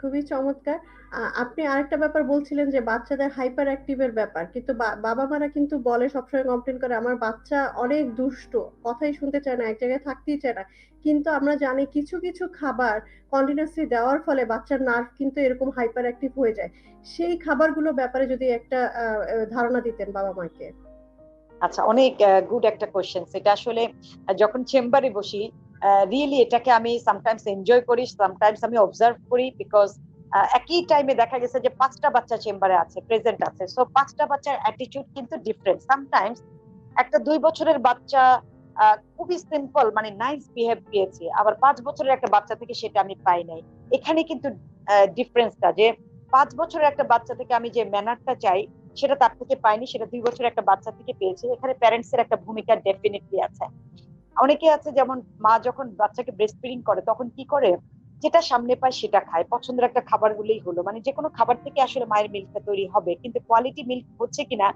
খুবই চমৎকার। আপনি আরেকটা ব্যাপার বলছিলেন যে বাচ্চাদের হাইপার অ্যাক্টিভ এর ব্যাপার। কিন্তু বা বাবা-মারা কিন্তু বলে সবসময় কমপ্লেইন করে আমার বাচ্চা অনেক দুষ্ট। কথাই শুনতে চায় না, এক জায়গায় থাকতেই চায় না। কিন্তু আমরা জানি কিছু, কিছু খাবার কন্টিনিউয়াসলি দেওয়ার ফলে বাচ্চার নার্ভ কিন্তু এরকম হাইপার অ্যাক্টিভ হয়ে যায়। সেই খাবারগুলোর ব্যাপারে যদি একটা ধারণা দিতেন বাবা-মাকে। আচ্ছা অনেক গুড একটা কোয়েশ্চেন। সেটা আসলে যখন চেম্বারে বসি রিয়েলি এটাকে আমি সামটাইমস এনজয় করি, সামটাইমস আমি অবজার্ভ করি বিকজ একই টাইমে দেখা গেছে যে পাঁচটা বাচ্চা চেম্বারে আছে, প্রেজেন্ট আছে। সো ৫ টা বাচ্চার অ্যাটিটিউড কিন্তু ডিফারেন্ট। সামটাইমস একটা দুই বছরের বাচ্চা খুবই সিম্পল মানে নাইস বিহেভ পেয়েছে। আবার পাঁচ বছরের একটা বাচ্চা থেকে সেটা আমি পাই নাই। এখানে কিন্তু ডিফারেন্সটা যে পাঁচ বছরের একটা বাচ্চা থেকে আমি যে ম্যানারটা চাই সেটা তার থেকে পাইনি, সেটা দুই বছরের একটা বাচ্চা থেকে পেয়েছি। এখানে প্যারেন্টস এর একটা ভূমিকা ডেফিনিটলি আছে। অনেকে আছে যেমন মা যখন বাচ্চাকে ব্রেস্ট ফিডিং করে, তখন কি করে? যেটা সামনে পায় সেটা খায়। পছন্দের একটা খাবার গুলোই হলো। মানে যে কোনো খাবার থেকে আসলে মায়ের মিল্কটা তৈরি হবে। কিন্তু কোয়ালিটি মিল্ক হচ্ছে কিনা,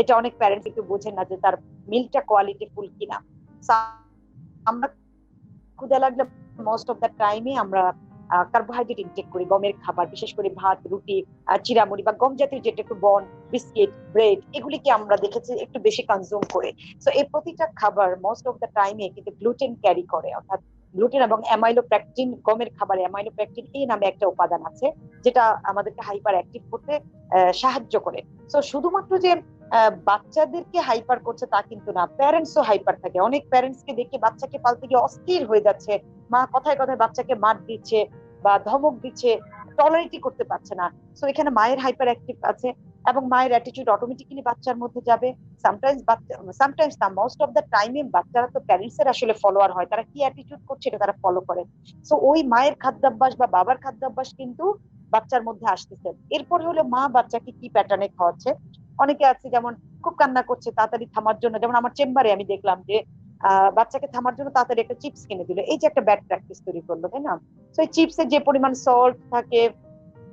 এটা অনেক প্যারেন্টস একটু বোঝেন না যে তার মিল্কটা কোয়ালিটি ফুল কিনা। আমরা ক্ষুধা লাগলে মোস্ট অফ দ্য টাইমে আমরা কার্বোহাইড্রেট ইনটেক করি। গমের খাবার বিশেষ করে ভাত, রুটি, আ চিড়া-মুড়ি বা গম জাতীয় যেটা একটু বন, বিস্কিট, ব্রেড এগুলিকে আমরা দেখেছি একটু বেশি কনজিউম করে। সো এই প্রতিটা খাবার মোস্ট অফ দ্যা টাইমে কিন্তু গ্লুটেন ক্যারি করে। অর্থাৎ গ্লুটেন এবং অ্যামাইলোপেকটিন গমের খাবারে অ্যামাইলোপেকটিন এই নামে একটা উপাদান আছে যেটা আমাদেরকে হাইপার অ্যাক্টিভ করতে সাহায্য করে। সো শুধুমাত্র যে বাচ্চাদেরকে হাইপার করছে তা কিন্তু না। প্যারেন্টসও হাইপার থাকে। অনেক প্যারেন্টসকে দেখে বাচ্চাকে পালতে গিয়ে অস্থির হয়ে যাচ্ছে। মা কথায়, কথায় বাচ্চাকে মার দিচ্ছে বা ধমক দিচ্ছে। টলারিটি করতে পারছে না। সো এখানে মায়ের হাইপার অ্যাক্টিভ আছে এবং মায়ের অ্যাটিটিউড অটোমেটিক্যালি বাচ্চার মধ্যে যাবে। সামটাইমস বাচ্চা সামটাইমস না মোস্ট অফ দ্যা টাইমে বাচ্চারা তো প্যারেন্টস এর আসলে ফলোয়ার হয়। তারা কি অ্যাটিটিউড করছে এটা তারা ফলো করে। সো ওই মায়ের খাদ্যাভ্যাস বা বাবার খাদ্যাভ্যাস কিন্তু বাচ্চার মধ্যে আসতেছে। এরপরে হলো মা বাচ্চাকে কি প্যাটার্নে খাওয়াচ্ছে। অনেকে আছে যেমন খুব কান্না করছে তাড়াতাড়ি থামার জন্য। যেমন আমার চেম্বারে আমি দেখলাম যে বাচ্চাকে থামার জন্য তাড়াতাড়ি একটা চিপস কিনে দিল। এই যে একটা ব্যাড প্র্যাকটিস তৈরি করল, তাই না? তো এই চিপসে যে পরিমাণ সল্ট থাকে,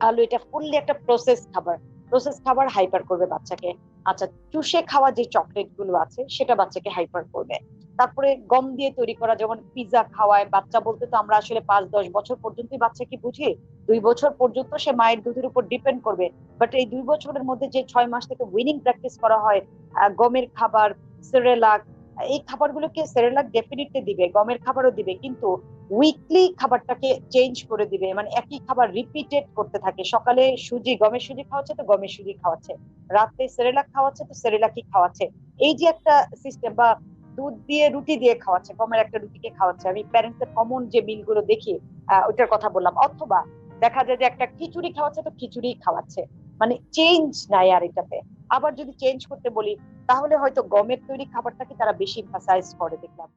আলু এটা ফুললি একটা প্রসেস খাবার। প্রসেস খাবার হাইপার করবে বাচ্চাকে। আচ্ছা চুষে খাওয়া যে চকলেটগুলো আছে সেটা বাচ্চাকে হাইপার করবে। তারপরে গম দিয়ে তৈরি করা যেমন পিজ্জা খাওয়ায় বাচ্চা বলতে তো আমরা আসলে ৫-১০ বছর পর্যন্তই বাচ্চাকে বুঝি। দুই বছর পর্যন্ত সে মায়ের দুধের উপর ডিপেন্ড করবে। বাট এই ২ বছরের মধ্যে যে ৬ মাস থেকে উইনিং প্র্যাকটিস করা হয়, গমের খাবার, সেরেলাক এই খাবারগুলোকে সেরেলাক ডেফিনিটলি দিবে, গমের খাবারও দিবে। কিন্তু উইকলি খাবারটাকে চেঞ্জ করে দিবে। মানে একই খাবার রিপিটেড করতে থাকে। সকালে সুজি, গমের সুজি খাওয়াচ্ছে তো গমের সুজি খাওয়াচ্ছে। রাতে সেরেলাক খাওয়াচ্ছে তো সেরেলাকই খাওয়াচ্ছে। এই যে একটা সিস্টেম বা দুধ দিয়ে রুটি দিয়ে খাওয়াচ্ছে। গমের একটা রুটিকে খাওয়াচ্ছে। আমি প্যারেন্টস এর কমন যে মিলগুলো দেখি ওইটার কথা বললাম। অথবা দেখা যায় যে একটা খিচুড়ি খাওয়াচ্ছে তো খিচুড়ি খাওয়াচ্ছে। মানে চেঞ্জ নাই আর এটাতে। আবার যদি চেঞ্জ করতে বলি, তাহলে হয়তো গমের তৈরি খাবারটাকে তারা বেশি এমফাসাইজ করে দেখলাম।